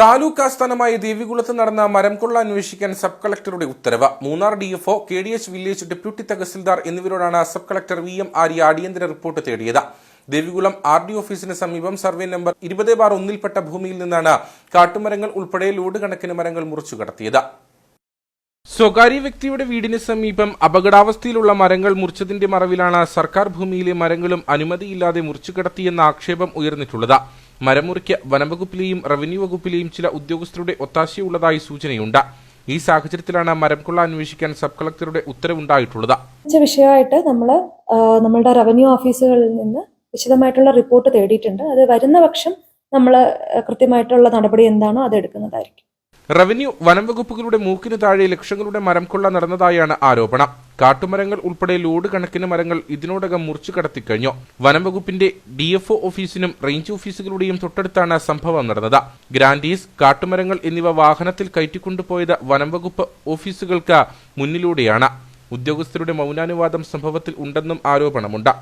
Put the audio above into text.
താലൂക്ക് ആസ്ഥാനമായ ദേവികുളത്ത് നടന്ന മരം കൊള്ള അന്വേഷിക്കാൻ സബ് കളക്ടറുടെ ഉത്തരവ്. Munnar D DFO K D H village deputy tahsildar എന്നിവരോടാണ് sub collector V M Arya അടിയന്തര റിപ്പോർട്ട് തേടിയത്. ദേവികുളം ആർ ഡി ഓഫീസിന് സമീപം സർവേ നമ്പർ ഇരുപത് ബാർ ഒന്നിൽപ്പെട്ട ഭൂമിയിൽ നിന്നാണ് കാട്ടുമരങ്ങൾ ഉൾപ്പെടെ ലോഡ് കണക്കിന് മരങ്ങൾ മുറിച്ചു കടത്തിയത്. സ്വകാര്യ വ്യക്തിയുടെ വീടിന് സമീപം അപകടാവസ്ഥയിലുള്ള മരങ്ങൾ മുറിച്ചതിന്റെ മറവിലാണ് സർക്കാർ ഭൂമിയിലെ മരങ്ങളും അനുമതിയില്ലാതെ മുറിച്ചു കടത്തിയെന്ന ആക്ഷേപം ഉയർന്നിട്ടുള്ളത്. മരമുറിക്ക് വനംവകുപ്പിലെയും റവന്യൂ വകുപ്പിലെയും ചില ഉദ്യോഗസ്ഥരുടെ ഒത്താശയുള്ളതായി സൂചനയുണ്ട്. ഈ സാഹചര്യത്തിലാണ് മരംകൊള്ള അന്വേഷിക്കാൻ സബ് കളക്ടറുടെ ഉത്തരവുണ്ടായിട്ടുള്ളത്. വിഷയമായിട്ട് നമ്മൾ നമ്മളുടെ റവന്യൂ ഓഫീസുകളിൽ നിന്ന് വിശദമായിട്ടുള്ള റിപ്പോർട്ട് തേടിയിട്ടുണ്ട്. അത് വരുന്ന പക്ഷം നമ്മൾ കൃത്യമായിട്ടുള്ള നടപടി എന്താണോ അത് എടുക്കുന്നതായിരിക്കും. റവന്യൂ വനം വകുപ്പുകളുടെ മൂക്കിന് താഴെ ലക്ഷങ്ങളുടെ മരം കൊള്ള നടന്നതായാണ് ആരോപണം. കാട്ടുമരങ്ങൾ ഉൾപ്പെടെ ലോഡ് കണക്കിന് മരങ്ങൾ ഇതിനോടകം മുറിച്ചു കടത്തിക്കഴിഞ്ഞു. വനം വകുപ്പിന്റെ ഡി ഓഫീസിനും റേഞ്ച് ഓഫീസുകളുടെയും തൊട്ടടുത്താണ് സംഭവം നടന്നത്. ഗ്രാൻഡീസ് കാട്ടുമരങ്ങൾ എന്നിവ വാഹനത്തിൽ കയറ്റിക്കൊണ്ടുപോയത് വനംവകുപ്പ് ഓഫീസുകൾക്ക് മുന്നിലൂടെയാണ്. ഉദ്യോഗസ്ഥരുടെ മൗനാനുവാദം സംഭവത്തിൽ ഉണ്ടെന്നും ആരോപണമുണ്ട്.